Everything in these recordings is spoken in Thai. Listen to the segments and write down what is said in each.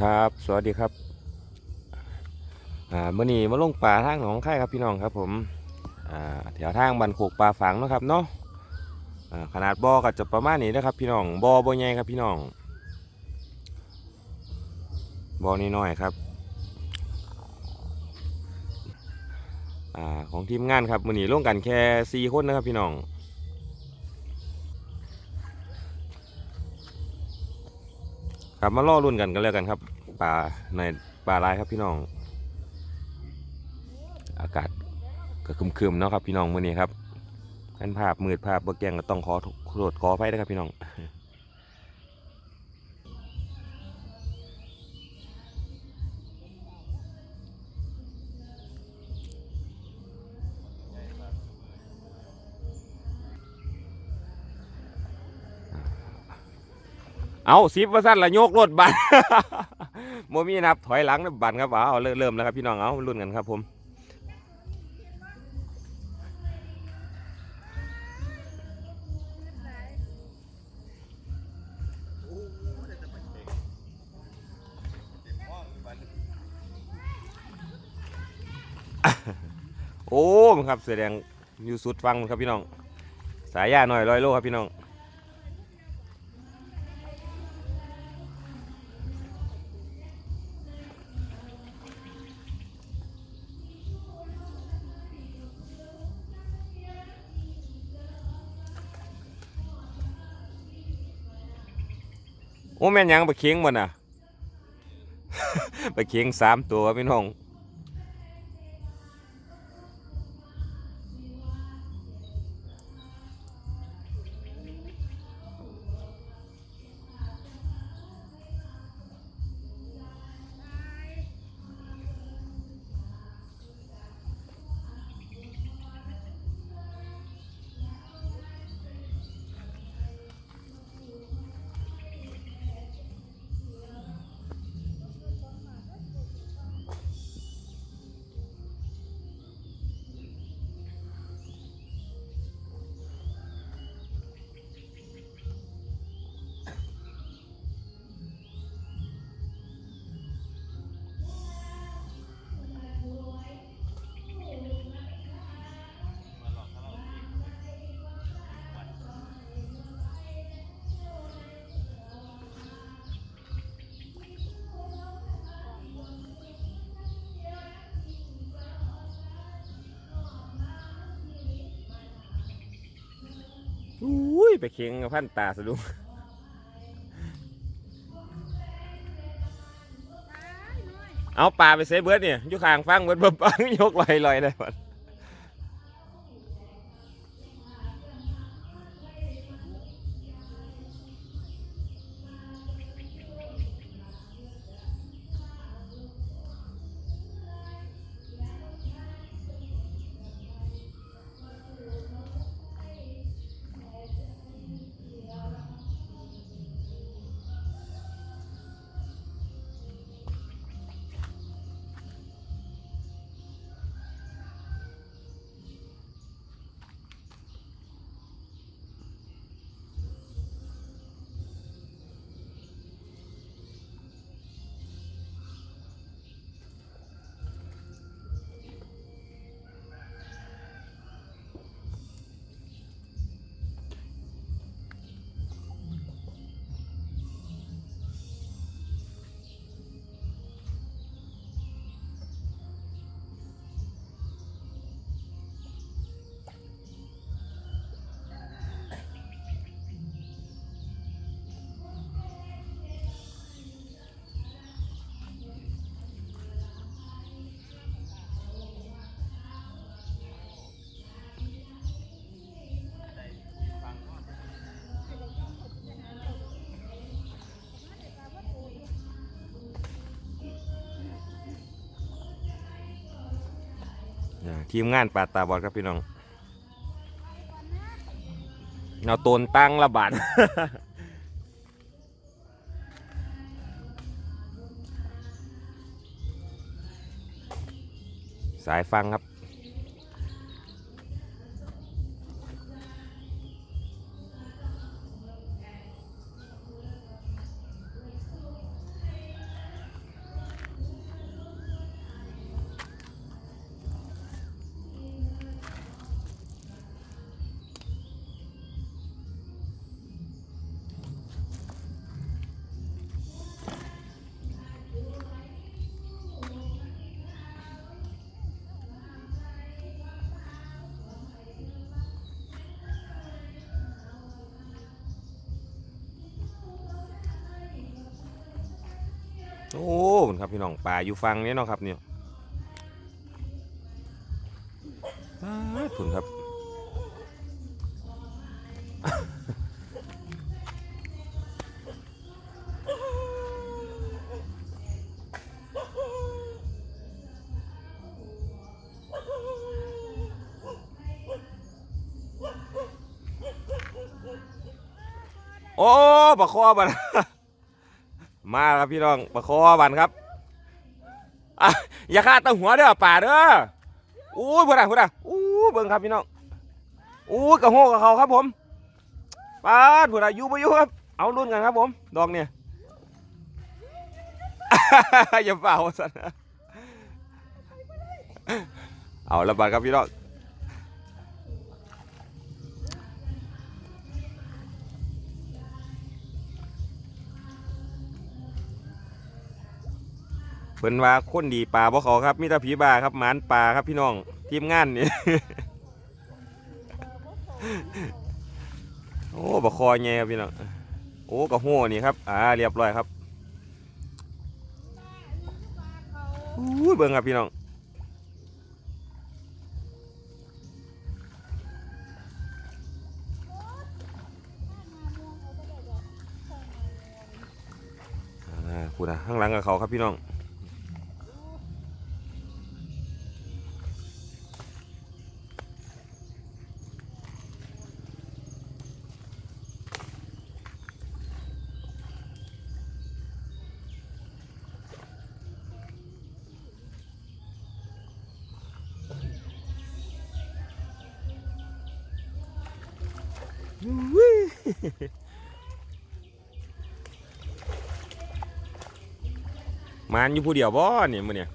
ครับ สวัสดีครับอ่ามื่อนี้มาลงป่าทางหนองไข่ครับพี่น้องครับผมอ่าแถวทางบันโขกป่าฝังนะครับเนาะอ่าขนาดบ่อก็จะประมาณนี้นะครับ พี่น้องบ่อบ่ใหญ่ครับพี่น้องบ่อน้อยๆครับอ่าของทีมงานครับมื่อนี้ลงกันแค่สี่คนนะครับพี่น้องครับมาล่อรุ่นกันกันแล้วกันครับ ป่าในป่าลายครับพี่น้อง อากาศก็คึมๆเนาะครับพี่น้องมื้อนี้ครับท่านภาพมืดภาพบ่แกงก็ต้องขอโทษขออภัยนะครับพี่น้องเอาสิบว่าสั้นละโยกรถบัน โมมีนะครับถอยหลังนะบันครับเอาเริ่มเริ่มแล้วครับพี่น้องเอารุ่นกันครับผมโอ้ครับแสดงอยู่สุดฟังครับพี่น้อง สายยาหน่อยร้อยโลครับพี่น้อง โอ้แม่นหยังไปเคียงมันอะไปเคียงสามตัวครับพี่น้อง อุ้ยไปเคียงกับพันตาสะดุ้งเอาปลาไปเซเบิร์ดเนี่ยอยู่ข้างฟังเบิร์ดเบิร์ดปังยกลอยลอยได้หม ทีมงานปลาตาบอดครับพี่น้องเอาตนตั้งละบาทสายฟังครับ ป่าอยู่ฟังนี้เนาะครับเนี่ยคุณครับ โอ้ปลาคอบันมาครับพี่น้องปลาคอบันครับ อย่าฆ่าตั้งหัวเด้อป่าเด้ออู้ยพูดอะพูดอะอู้เบิ่งครับพี่น้องอู้กระโหกกับเขาครับผมป้าดพูดอะอยู่ไปอยู่ครับ เอารุ่นกันครับผม ดอกเนี่ยอย่าเป่าสันเอาละบาดครับพี่น้อง เพิ่นว่าคนดีป่าบ่เขาครับมีแต่ผีบ้าครับหมานป่าครับพี่น้องทีมงานนี่ โอ้บะคอแง่ครับพี่น้องโอ้กระโหนี่ครับอ่าเรียบร้อยครับอู้ยเบิ่งครับพี่น้องอ่าพูดนะข้างหลังกับเขาครับพี่น้อง มันอยู่ผู้เดียวบ่เนี่ยมือเนี่ย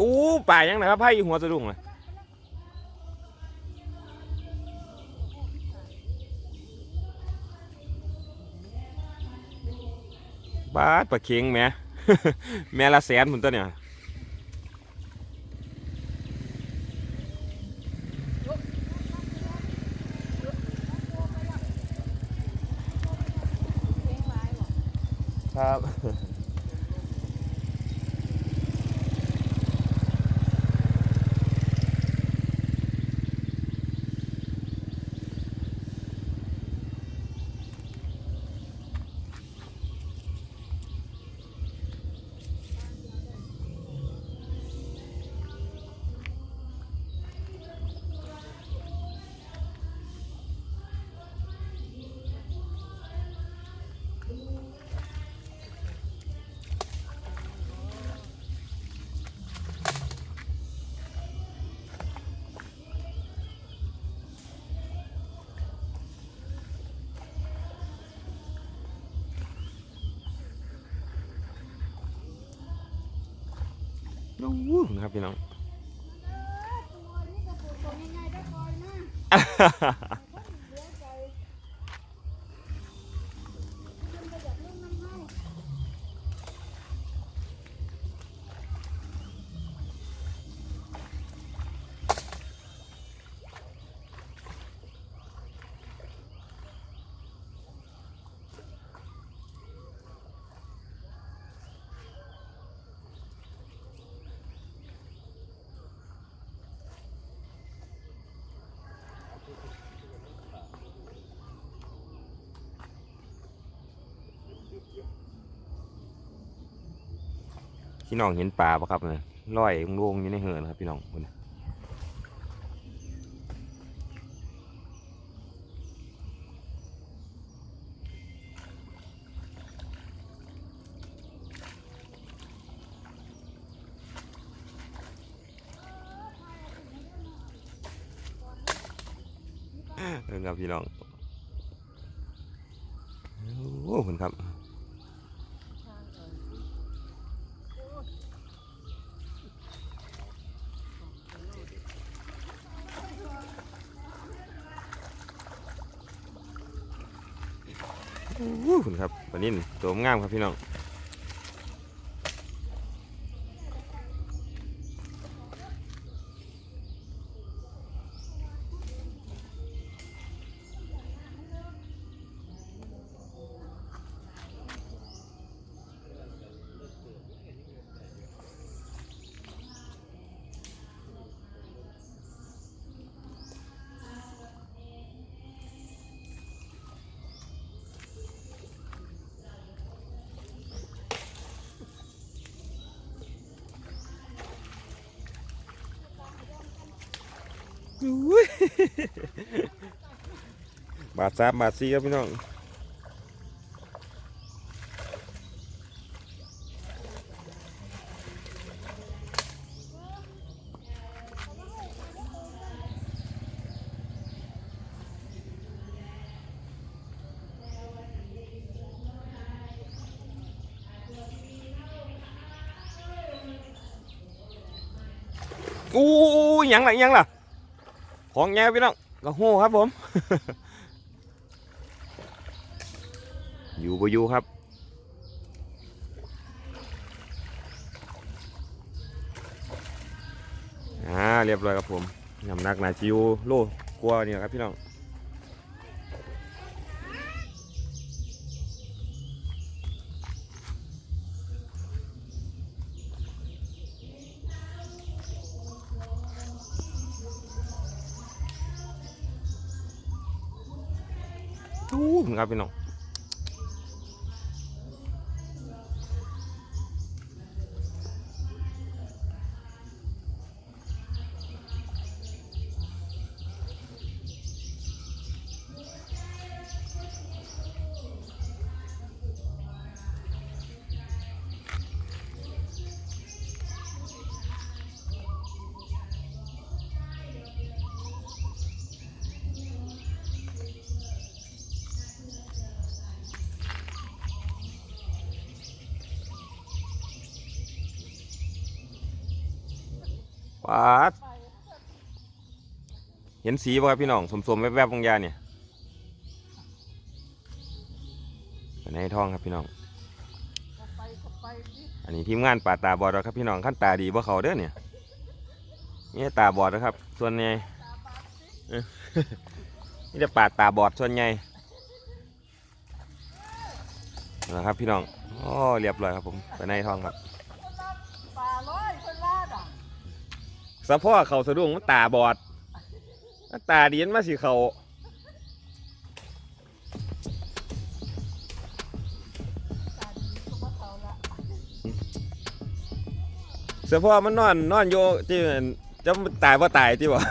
อู้ป่ายังนะครับไพ่หัวสะดุ้งเลยบาดปลาเค็งแม่แม่ละแสนพุ่นตัวเนี่ย น้องวู้นะครับพี่น้อง พี่น้องเห็นปลาปะครับเนี่ยลอยลงอยู่ในเหินครับพี่น้องพุ่นน่ะเออครับพี่น้องโอ้ อ้คุณครับ โอ้ คุณครับวันนี้ตัวงามครับพี่น้อง บาทสามบาทสี่ครับพี่น้องอู้ยยังล่ะยังล่ะ ของแง่พี่น้องก็โหครับผม อยู่บ่อยู่ครับอ่าเรียบร้อยครับผมน้ำหนักหนาจิวโลกลัวนี่ครับพี่น้อง ทูมครับพี่น้อง ปาดเห็นสีป่ะครับพี่น้องสมๆแวบๆบางยาเนี่ยเป็นให้ทองครับพี่น้อง อันนี้ทีมงานป่าตาบอดแล้วครับพี่น้องขั้นตาดีบ่เขาเด้อเนี่ยนี่ตาบอดนะครับ ส่วนใหญ่นี่จะป่าตาบอดส่วนใหญ่นะครับพี่น้อง โอ้เรียบร้อยครับผมไปในท้องครับ ป่าร้อยคนว่าด่ะ สะพ่อเขาสะดุ้งมันตาบอดมันตาเดียนมาสิเขาเสะพ่อมันนอนนอนโยที่จะตายว่าตายที่บอก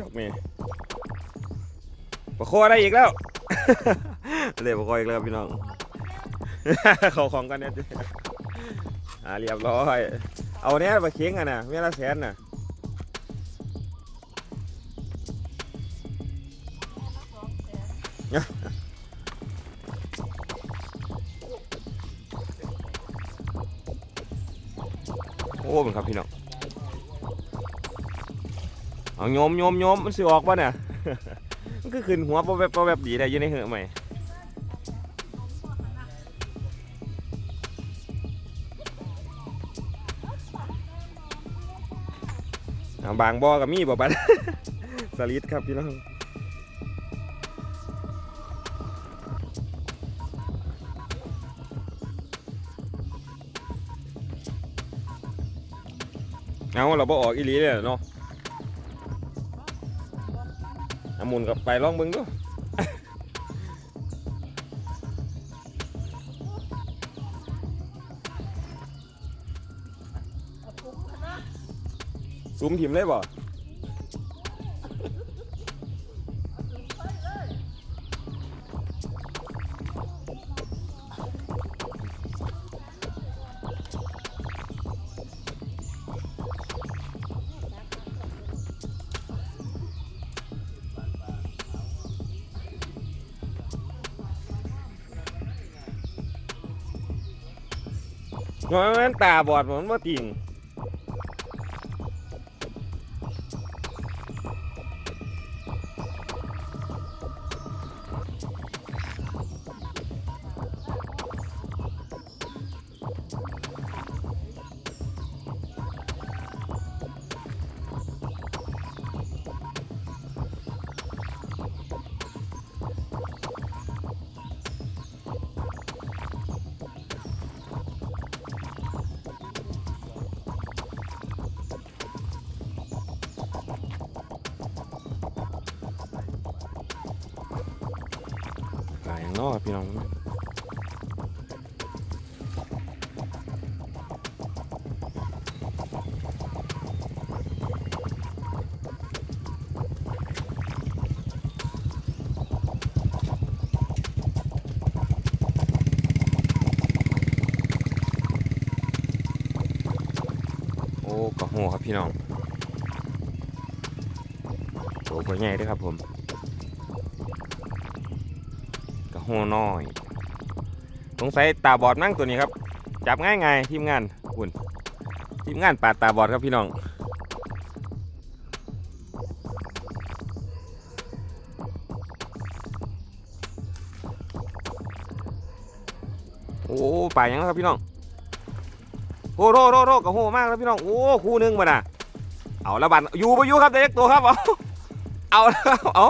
ดอกเมย์ประโคได้อีกแล้ว เลยประโคอีกแล้วพี่น้อง เขาของกันเนี่ยอ่าเรียบร้อย เอาเนี้ยมาเคียงกันนะเมื่อละแสนน่ะโอ้เป็นครับพี่น้อง เอาโยมโยมโยมมันสิออกป่ะเนี่ย มันก็ขึ้นหัวปะแบบปะแบบดีได้ยังในเหอะไหมเอาบางบ่อกับมีบ่บัดสลิดครับพี่น้องเอาเราบ่ออกอีหลีเลยเนาะ อามุนกับไปลองเบิ่งดูเอาถุงนะซูมถิ่มเลยบ่ มันตาบอดมันบ่ติง พี่น้องโตกว่าใหญ่ด้วยครับผมกระโหน้อยสงสัยตาบอดมั่งตัวนี้ครับ จับง่ายไงายทีมงานคุณทีมงานปาดตาบอดครับพี่น้องโอ้ป่ายังครับพี่น้อง โอ้โรโรโรกระโหมากครับพี่น้อง โอ้คู่หนึงมาน่ะ เอาละบันอยู่ไปอยู่ครับเด็กตัวครับ เอาเอาเอา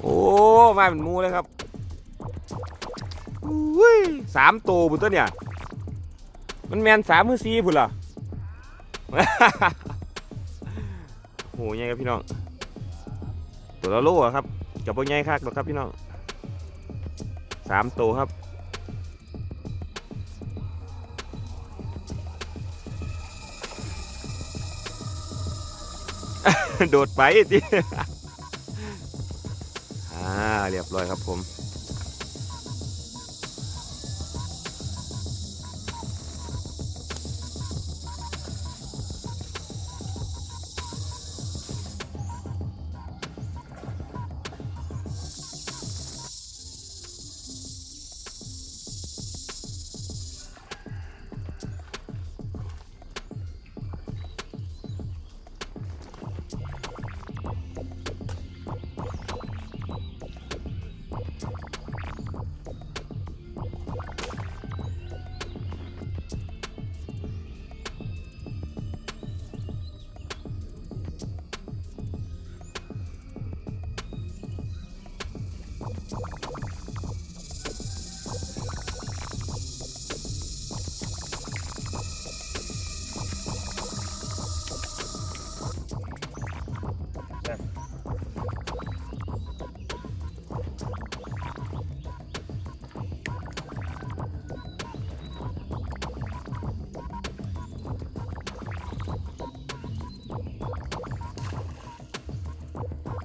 โอ้มาเป็นมูเลยครับอุ้ยสามตัวบุตรเนี่ย มันแมนสามมือซีพุ่นล่ะโหใหญ่ครับพี่น้อง ตัวละโลอครับกับพวกใหญ่คักหรอครับพี่น้องสามตัวครับ โดดไปสิอ่าเรียบร้อยครับผม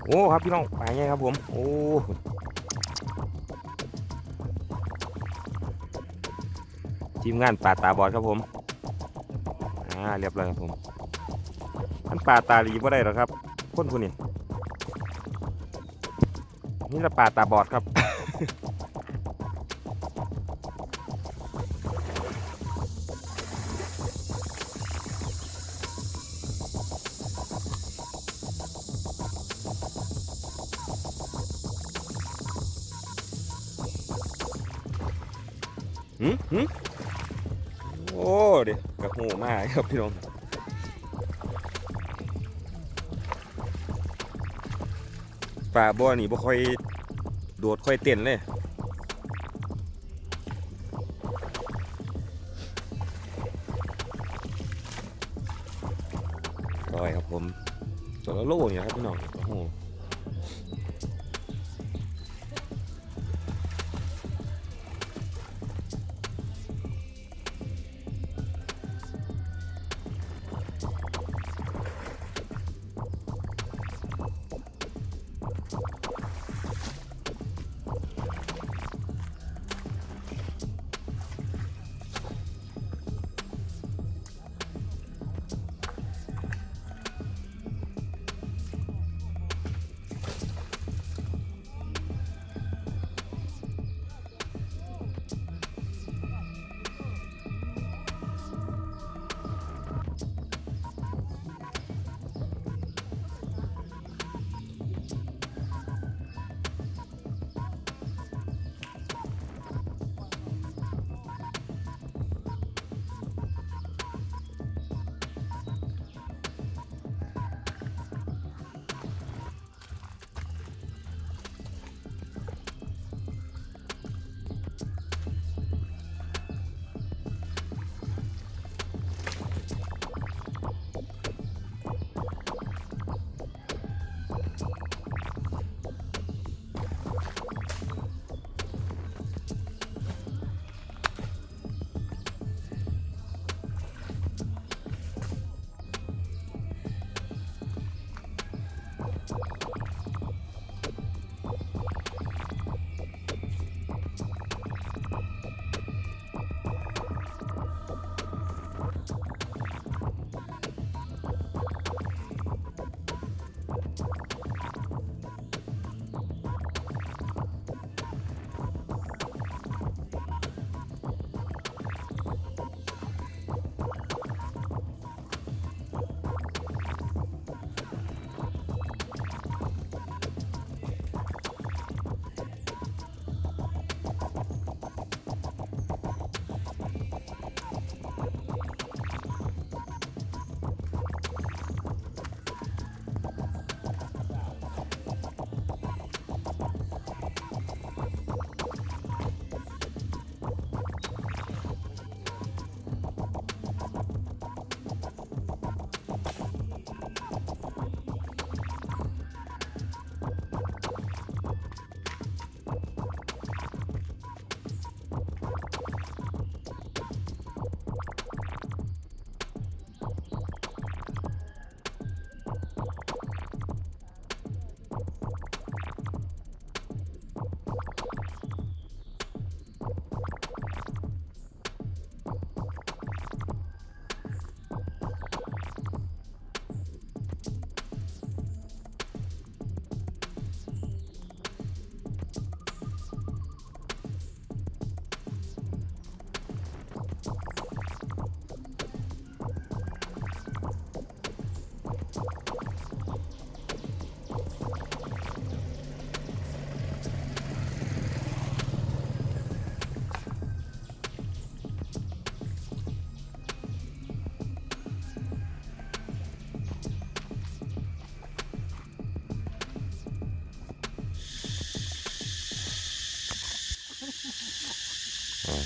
โอ้ครับพี่น้องปลาใหญ่ครับผมโอ้ทีมงานปลาตาบอดครับผมอ่าเรียบร้อยครับผมมันปลาตาดีบ่ได้หรอครับคนผู้นี้นี่ละปลาตาบอดครับ ครับพี่น้องปลาบ่อนี่บ่ค่อยโดดค่อยเต้นเลยลอยครับผมตัวละโลเนี่ยครับพี่น้องโอ้โห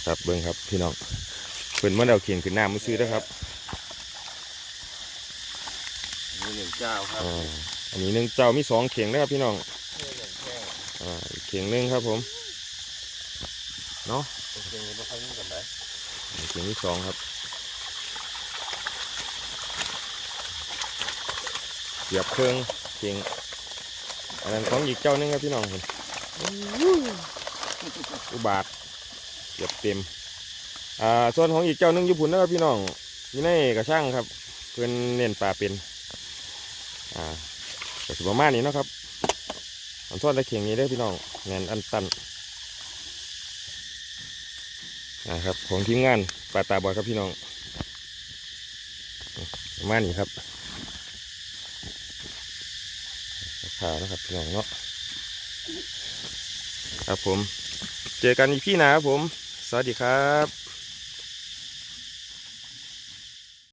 ครับเบิ้งครับพี่น้องเพิ่นมาเอาเขียงขึ้นน้ำมาซื้อแล้วครับมีหนึ่งเจ้าครับอ่าอันนี้หนึ่งเจ้ามีสองเขียงนะครับพี่น้องนี่หนึ่งแก้วอ่าอีกเขียงหนึ่งครับผมเนาะโอเคไม่ค่อยมีกันได้อันนี้เขียงที่สองครับเหยียบเครื่องเขียงอันนั้นของอีกเจ้าหนึงครับพี่น้องผมอุบาท เกือบเต็ม อ่า ส่วนของอีกเจ้านึงญี่ปุ่นนะครับพี่น้องอยู่ในกระช่างครับ เพื่อนเน้นปลาเป็น อ่าก็สิประมาณนี้นะครับอันซ่อนตะเข่งนี้ได้พี่น้องแนนอันตันนะครับของทีมงานปลาตาบอดครับพี่น้องประมาณนี้ครับขาวนะครับพี่น้องเนาะครับผม เจอกันอีกพี่หนาครับผม สวัสดีครับ